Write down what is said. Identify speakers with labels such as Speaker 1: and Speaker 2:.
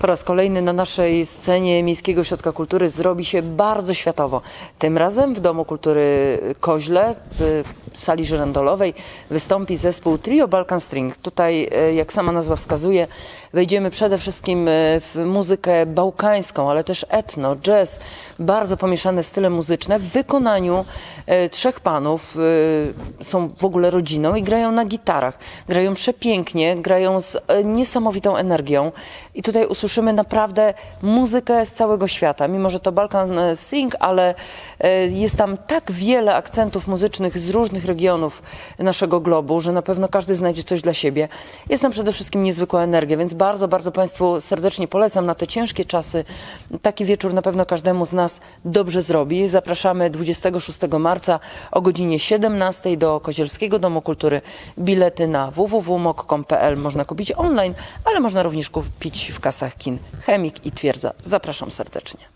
Speaker 1: Po raz kolejny na naszej scenie Miejskiego Ośrodka Kultury zrobi się bardzo światowo. Tym razem w Domu Kultury Koźle w sali żyrandolowej wystąpi zespół Trio Balkan String. Tutaj, e, jak sama nazwa wskazuje, wejdziemy przede wszystkim e, w muzykę bałkańską, ale też etno, jazz, bardzo pomieszane style muzyczne w wykonaniu e, trzech panów. Są w ogóle rodziną i grają na gitarach. Grają przepięknie, grają z niesamowitą energią. I tutaj usłyszymy naprawdę muzykę z całego świata. Mimo, że to Balkan String, ale jest tam tak wiele akcentów muzycznych z różnych regionów naszego globu, że na pewno każdy znajdzie coś dla siebie. Jest tam przede wszystkim niezwykła energia, więc bardzo, bardzo Państwu serdecznie polecam na te ciężkie czasy. Taki wieczór na pewno każdemu z nas dobrze zrobi. Zapraszamy 26 marca o godzinie 17 do Kozielskiego Domu Kultury. Bilety na www.mok.pl można kupić online, ale można również kupić w kasach kin Chemik i Twierdza. Zapraszam serdecznie.